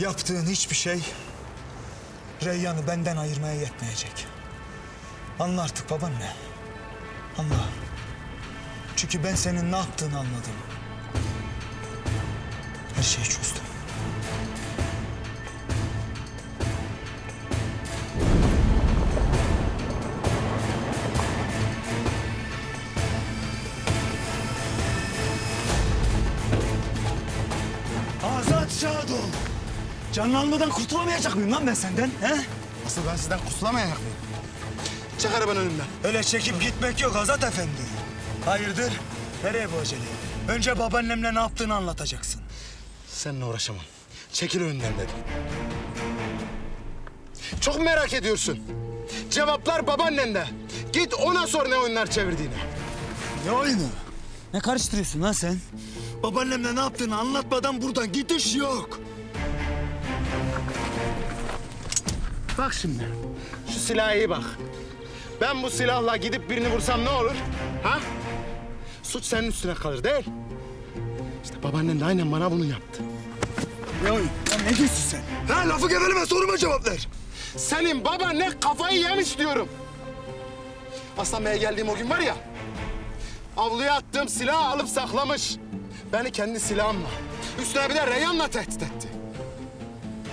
Yaptığın hiçbir şey Reyyan'ı benden ayırmaya yetmeyecek. Anla artık babaanne. Anla. Çünkü ben senin ne yaptığını anladım. Her şeyi çözdüm. Canın almadan kurtulamayacak mıyım lan ben senden? He? Asıl ben sizden kurtulamayacak mıyım? Çık arabanın önümden. Öyle çekip gitmek yok Azat Efendi. Hayırdır? Nereye bu acele? Önce babaannemle ne yaptığını anlatacaksın. Seninle uğraşamam. Çekil önümden dedim. Çok merak ediyorsun. Cevaplar babaannende. Git ona sor ne oyunlar çevirdiğini. Ne oyunu? Ne karıştırıyorsun lan sen? Babaannemle ne yaptığını anlatmadan buradan gidiş yok. Bak şimdi. Şu silaha iyi bak. Ben bu silahla gidip birini vursam ne olur? Ha? Suç senin üstüne kalır değil. İşte babaannen de aynen bana bunu yaptı. Oyun? Lan ne diyorsun sen? Ha lafı geveleme soruma cevap ver. Senin babaanne kafayı yemiş diyorum. Aslan Bey'e geldiğim o gün var ya... ...avluya attığım silahı alıp saklamış. Beni kendi silahımla, üstüne bir de Reyhan'la tehdit etti.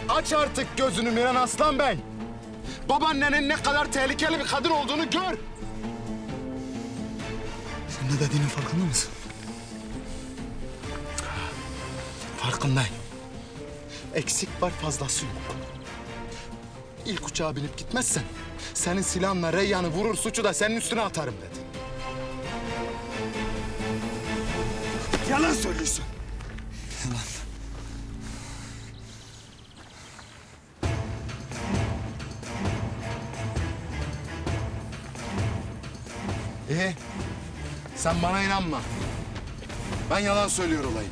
Aç artık gözünü Miran Aslan Bey. Babaannenin ne kadar tehlikeli bir kadın olduğunu gör. Sen ne dediğinin farkında mısın? Farkındayım. Eksik var fazlası yok. İlk uçağa binip gitmezsen... ...senin silahınla Reyhan'ı vurur suçu da senin üstüne atarım dedi. Yalan söylüyorsun. Yalan. Sen bana inanma. Ben yalan söylüyor olayım.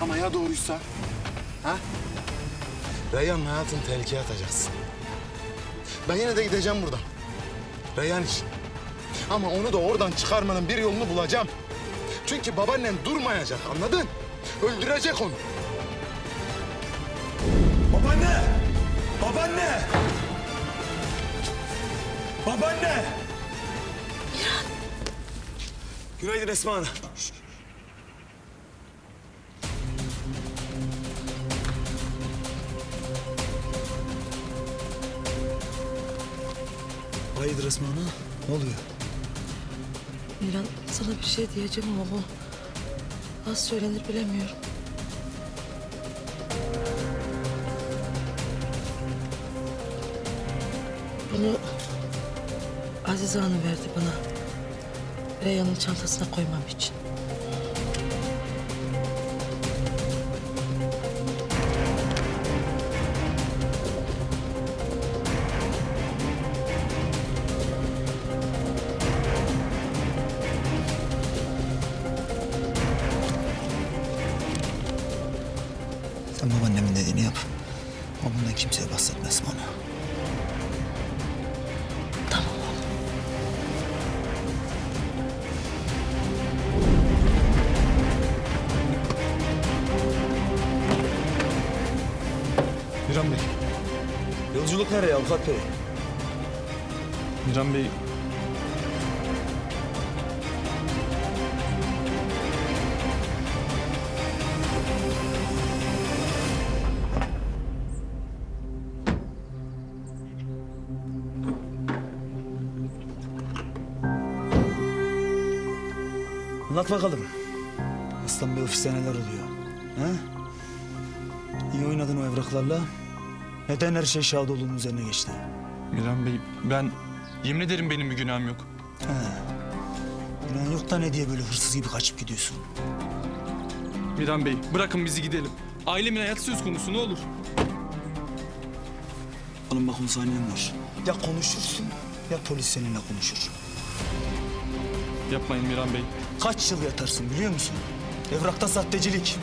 Ama ya doğruysa? Ha? Reyhan'ın hayatını tehlikeye atacaksın. Ben yine de gideceğim buradan. Reyhan için. Ama onu da oradan çıkarmanın bir yolunu bulacağım. Çünkü babaannen durmayacak anladın? Öldürecek onu. Babaanne! Babaanne! Babaanne! Günaydın Esma Ana. Hayırdır Esma Ana? Ne oluyor? Miran sana bir şey diyeceğim ama bu nasıl söylenir bilemiyorum. Bunu Azize Hanım verdi bana. Reyhan'ın çantasına koymam için. Sen babaannemin dediğini yap. Ama bundan kimseye bahsetme Esma Yolculuk nereye avukat bey? Miran Bey. Anlat bakalım. Aslan Bey ofiste neler oluyor? Ha? İyi oynadın o evraklarla. Neden her şey Şadoğlu'nun üzerine geçti? Miran Bey ben yemin ederim benim bir günahım yok. İnan yok da ne diye böyle hırsız gibi kaçıp gidiyorsun? Miran Bey bırakın bizi gidelim. Ailemin hayatı söz konusu ne olur. Oğlum bak saniyen var. Ya konuşursun ya polis seninle konuşur. Yapmayın Miran Bey. Kaç yıl yatarsın biliyor musun? Evrakta sahtecilik,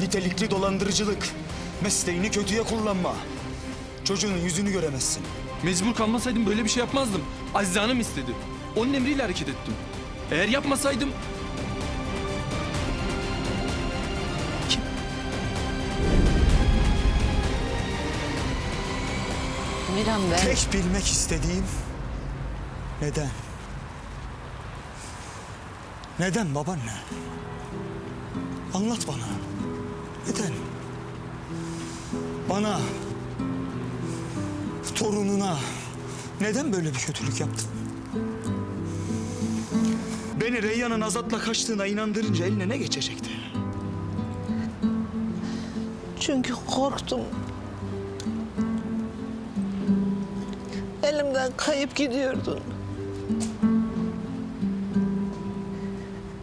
nitelikli dolandırıcılık, mesleğini kötüye kullanma. Çocuğunun yüzünü göremezsin. Mecbur kalmasaydım böyle bir şey yapmazdım. Azize Hanım istedi. Onun emriyle hareket ettim. Eğer yapmasaydım Miran ben... Tek bilmek istediğim neden? Neden babaanne? Anlat bana. Neden? Bana, torununa neden böyle bir kötülük yaptın? Beni Reyyan'ın Azat'la kaçtığına inandırınca eline ne geçecekti? Çünkü korktum. Elimden kayıp gidiyordun.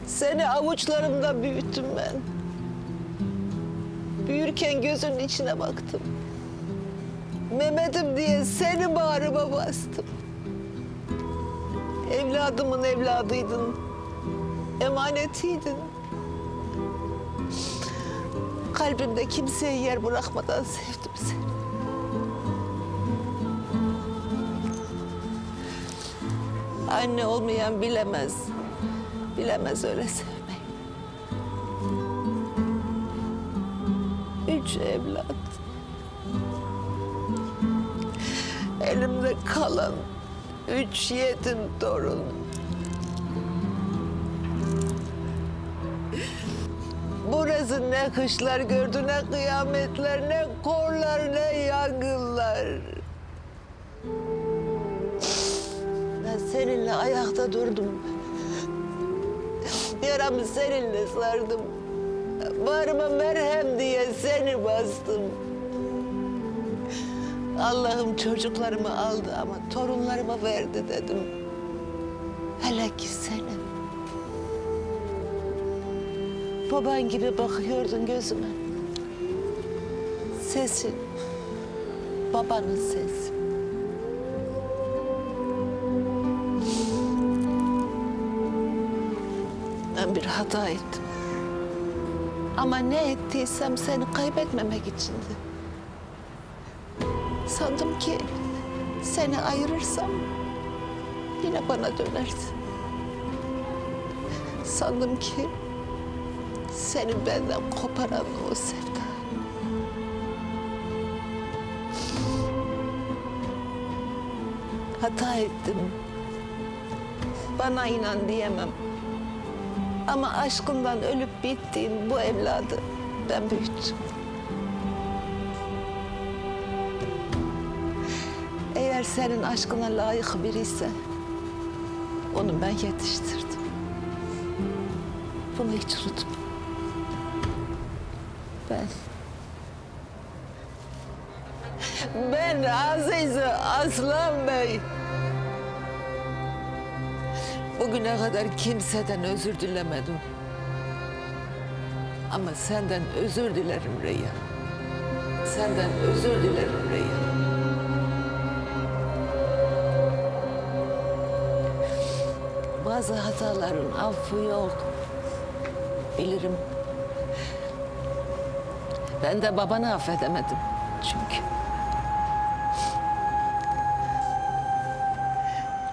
Seni avuçlarımda büyüttüm ben. Büyürken gözünün içine baktım. Mehmet'im diye seni bağrıma bastım. Evladımın evladıydın. Emanetiydin. Kalbimde kimseye yer bırakmadan sevdim seni. Anne olmayan bilemez. Bilemez öyle sevmeyi. Üç evlat. Elimde kalan üç yetim torun. Burası ne kışlar gördü, ne kıyametler, ne korlar, ne yangınlar. Ben seninle ayakta durdum. Yaramı seninle sardım. Bağrıma merhem diye seni bastım. Allah'ım çocuklarımı aldı ama torunlarıma verdi dedim. Hele ki seni. Baban gibi bakıyordun gözüme. Sesin, babanın sesi. Ben bir hata ettim. Ama ne ettiysem seni kaybetmemek içindi. Sandım ki seni ayırırsam yine bana dönersin. Sandım ki seni benden koparan o sevda. Hata ettim. Bana inan diyemem. Ama aşkından ölüp bittiğin bu evladı ben büyüttüm. Eğer senin aşkına layık biriyse onu ben yetiştirdim. Bunu hiç unutma. Ben... Ben Aziz Aslan Bey. Bugüne kadar kimseden özür dilemedim. Ama senden özür dilerim Reyyan. Senden özür dilerim Reyyan. Bazı hataların affı yok. Bilirim. Ben de babanı affedemedim çünkü.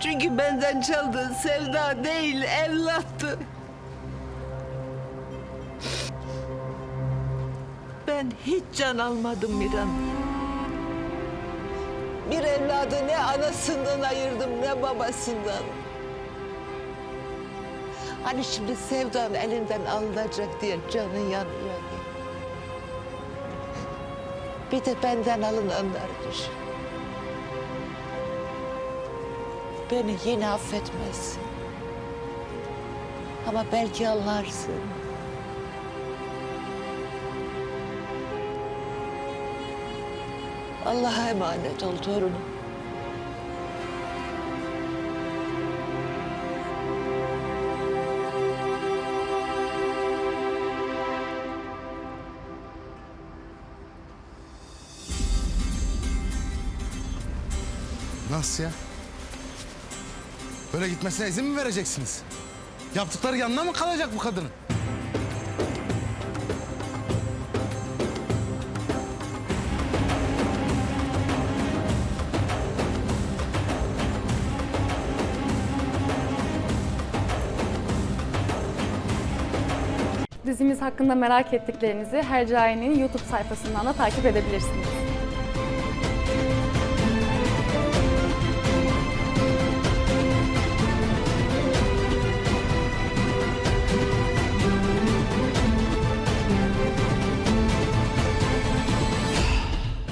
Çünkü benden çaldığın sevda değil, evlattı. Ben hiç can almadım Miran. Bir evladı ne anasından ayırdım ne babasından. Hani şimdi sevdan elinden alınacak diye canın yanıyor. diye. Bir de benden alınanları düşün. Beni yine affetmezsin. Ama belki anlarsın. Allah'a emanet ol torunum. Nasıl ya? Böyle gitmesine izin mi vereceksiniz? Yaptıkları yanına mı kalacak bu kadının? Dizimiz hakkında merak ettiklerinizi Hercai'nin YouTube sayfasından da takip edebilirsiniz.